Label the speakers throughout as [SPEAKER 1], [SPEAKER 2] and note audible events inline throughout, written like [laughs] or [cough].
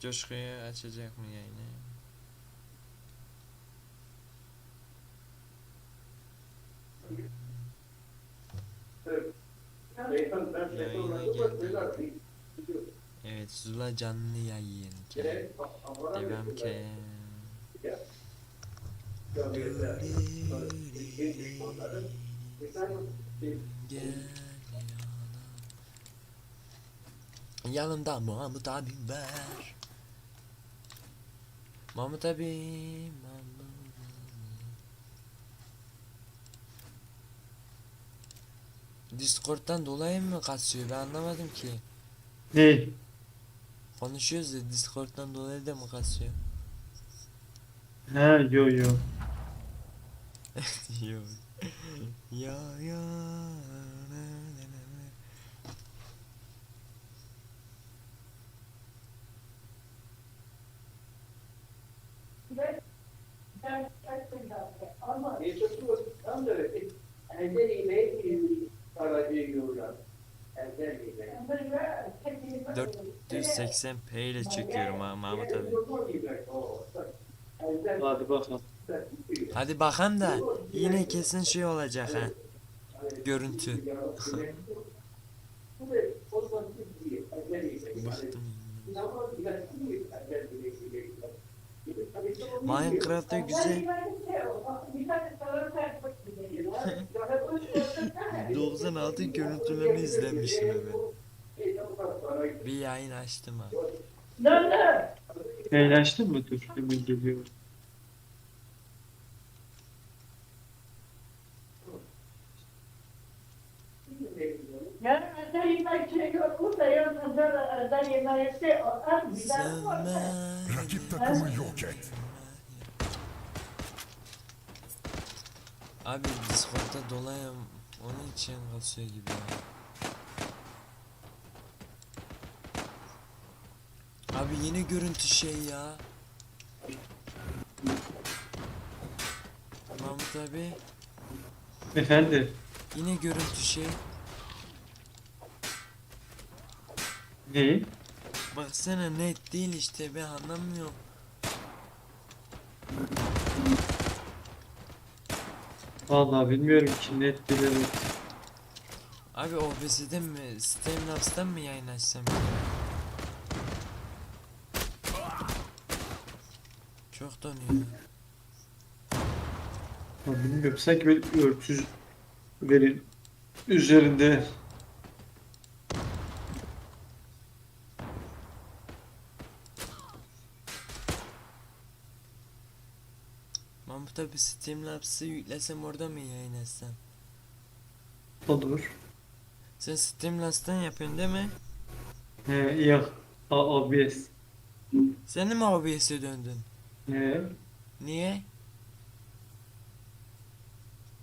[SPEAKER 1] Coşku'yu açacak mı yayını? Geldi. Evet Zula canlı yayın ki. Devam yana. Yanımda Mahmut abim var. Mahmut abi. Discord'dan dolayı mı kasıyor ben anlamadım ki.
[SPEAKER 2] Ne?
[SPEAKER 1] Konuşuyoruz ya Discord'dan dolayı da mı kasıyor?
[SPEAKER 2] Ha yo yo.
[SPEAKER 1] Yok. ya ya. Dört 480p ile çekiyorum ha Mahmut abi.
[SPEAKER 2] Hadi bakalım.
[SPEAKER 1] Hadi bakalım da yine kesin şey olacak ha. Görüntü. [laughs] Minecraft'ta güzel [laughs] 96 görüntülerini izlemişim ben. Bir yayın açtım ha.
[SPEAKER 2] Yayın açtın mı? Dur hemen geliyorum.
[SPEAKER 3] Yani özel yemek şey yok. Burada yalnız özel özel yemek şey az bir tane var.
[SPEAKER 1] Zaman.
[SPEAKER 4] Rakip takımı yok et.
[SPEAKER 1] Abi Discord'da dolayım onun için kasıyor gibi ya. Abi yine görüntü şey ya. Mahmut abi
[SPEAKER 2] Efendim?
[SPEAKER 1] yine görüntü şey.
[SPEAKER 2] Ne?
[SPEAKER 1] Baksana net değil işte ben anlamıyorum.
[SPEAKER 2] Vallahi bilmiyorum ki net bilemedim.
[SPEAKER 1] Abi OBS'den mi Streamlabs'tan mı yayın açsam? Çok donuyor.
[SPEAKER 2] Ya bilmiyorum sanki böyle örtü verin üzerinde
[SPEAKER 1] Mahmut abi Streamlabs'ı yüklesem orada mı yayın açsam?
[SPEAKER 2] olur.
[SPEAKER 1] Sen Streamlabs'tan yapıyorsun değil mi?
[SPEAKER 2] He yok. A OBS.
[SPEAKER 1] Sen de mi OBS'e döndün?
[SPEAKER 2] He.
[SPEAKER 1] Niye?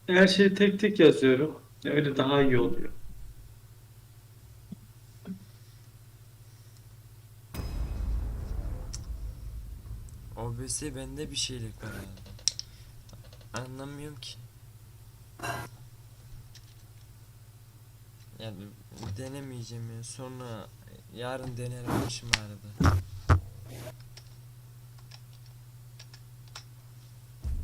[SPEAKER 2] Her şeyi tek tek yazıyorum. Öyle daha iyi oluyor.
[SPEAKER 1] OBS bende bir şeylik var herhalde. Anlamıyorum ki. Yani denemeyeceğim ya. Sonra yarın denerim başım ağrıdı.